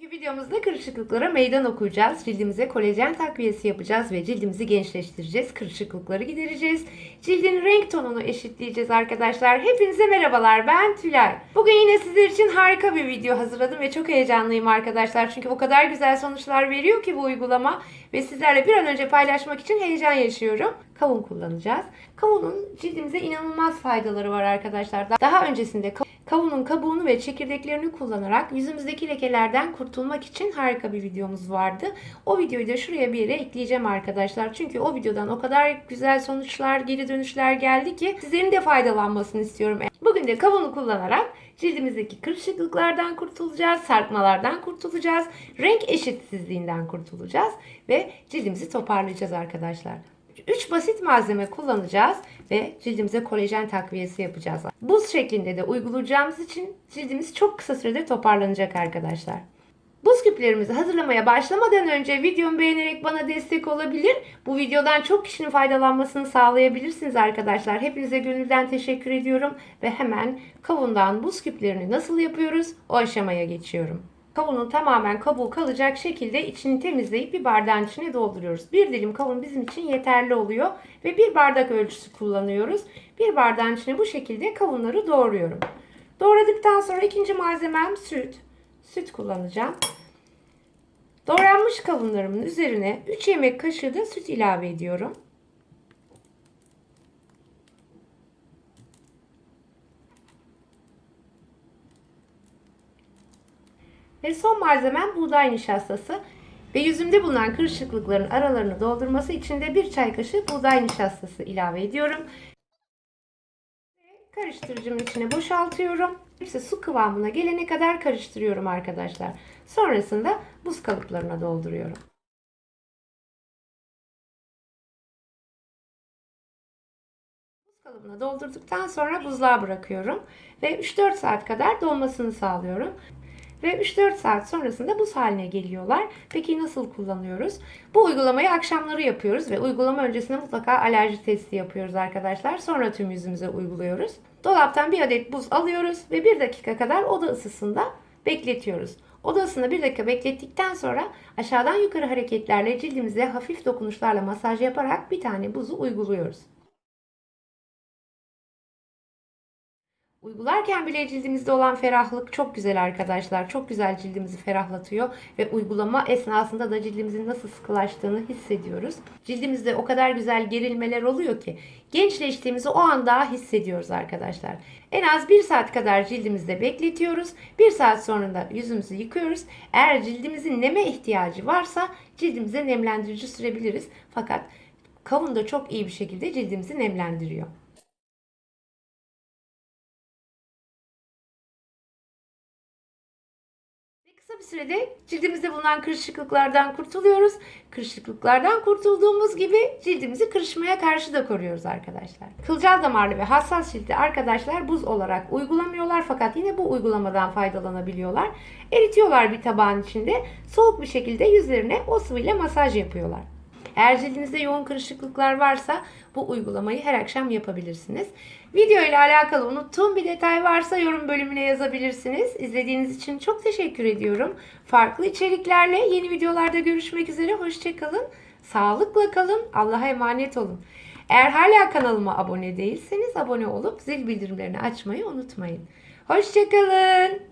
Bugünkü videomuzda kırışıklıklara meydan okuyacağız. Cildimize kolajen takviyesi yapacağız ve cildimizi gençleştireceğiz. Kırışıklıkları gidereceğiz. Cildin renk tonunu eşitleyeceğiz arkadaşlar. Hepinize merhabalar ben Tülay. Bugün yine sizler için harika bir video hazırladım ve çok heyecanlıyım arkadaşlar. Çünkü o kadar güzel sonuçlar veriyor ki bu uygulama ve sizlerle bir an önce paylaşmak için heyecan yaşıyorum. Kavun kullanacağız. Kavunun cildimize inanılmaz faydaları var arkadaşlar. Daha öncesinde kav- kavunun kabuğunu ve çekirdeklerini kullanarak yüzümüzdeki lekelerden kurtulmak için harika bir videomuz vardı. O videoyu da şuraya bir yere ekleyeceğim arkadaşlar. Çünkü o videodan o kadar güzel sonuçlar, geri dönüşler geldi ki sizlerin de faydalanmasını istiyorum. Bugün de kavunu kullanarak cildimizdeki kırışıklıklardan kurtulacağız, sarkmalardan kurtulacağız, renk eşitsizliğinden kurtulacağız ve cildimizi toparlayacağız arkadaşlar. 3 basit malzeme kullanacağız ve cildimize kolajen takviyesi yapacağız. Buz şeklinde de uygulayacağımız için cildimiz çok kısa sürede toparlanacak arkadaşlar. Buz küplerimizi hazırlamaya başlamadan önce videomu beğenerek bana destek olabilir. Bu videodan çok kişinin faydalanmasını sağlayabilirsiniz arkadaşlar. Hepinize gönülden teşekkür ediyorum ve hemen kavundan buz küplerini nasıl yapıyoruz o aşamaya geçiyorum. Kavunun tamamen kabuğu kalacak şekilde içini temizleyip bir bardağın içine dolduruyoruz. Bir dilim kavun bizim için yeterli oluyor ve bir bardak ölçüsü kullanıyoruz. Bir bardağın içine bu şekilde kavunları doğruyorum. Doğradıktan sonra ikinci malzemem süt. Süt kullanacağım. Doğranmış kavunlarımın üzerine 3 yemek kaşığı da süt ilave ediyorum. Ve son malzemem buğday nişastası. Ve yüzümde bulunan kırışıklıkların aralarını doldurması için de bir çay kaşığı buğday nişastası ilave ediyorum. Ve karıştırıcımın içine boşaltıyorum. Hepsi su kıvamına gelene kadar karıştırıyorum arkadaşlar. Sonrasında buz kalıplarına dolduruyorum. Buz kalıbına doldurduktan sonra buzluğa bırakıyorum. Ve 3-4 saat kadar donmasını sağlıyorum. Ve 3-4 saat sonrasında buz haline geliyorlar. Peki nasıl kullanıyoruz? Bu uygulamayı akşamları yapıyoruz ve uygulama öncesinde mutlaka alerji testi yapıyoruz arkadaşlar. Sonra tüm yüzümüze uyguluyoruz. Dolaptan bir adet buz alıyoruz ve 1 dakika kadar oda ısısında bekletiyoruz. Oda ısısında 1 dakika beklettikten sonra aşağıdan yukarı hareketlerle cildimize hafif dokunuşlarla masaj yaparak bir tane buzu uyguluyoruz. Uygularken bile cildimizde olan ferahlık çok güzel arkadaşlar. Çok güzel cildimizi ferahlatıyor ve uygulama esnasında da cildimizin nasıl sıkılaştığını hissediyoruz. Cildimizde o kadar güzel gerilmeler oluyor ki gençleştiğimizi o an daha hissediyoruz arkadaşlar. En az 1 saat kadar cildimizde bekletiyoruz. 1 saat sonra da yüzümüzü yıkıyoruz. Eğer cildimizin neme ihtiyacı varsa cildimize nemlendirici sürebiliriz. Fakat kavun da çok iyi bir şekilde cildimizi nemlendiriyor. Kısa bir sürede cildimizde bulunan kırışıklıklardan kurtuluyoruz. Kırışıklıklardan kurtulduğumuz gibi cildimizi kırışmaya karşı da koruyoruz arkadaşlar. Kılcal damarlı ve hassas cilde arkadaşlar buz olarak uygulamıyorlar fakat yine bu uygulamadan faydalanabiliyorlar. Eritiyorlar bir tabağın içinde. Soğuk bir şekilde yüzlerine o sıvıyla masaj yapıyorlar. Eğer cildinizde yoğun kırışıklıklar varsa bu uygulamayı her akşam yapabilirsiniz. Video ile alakalı unuttuğum bir detay varsa yorum bölümüne yazabilirsiniz. İzlediğiniz için çok teşekkür ediyorum. Farklı içeriklerle yeni videolarda görüşmek üzere. Hoşçakalın. Sağlıkla kalın. Allah'a emanet olun. Eğer hala kanalıma abone değilseniz abone olup zil bildirimlerini açmayı unutmayın. Hoşçakalın.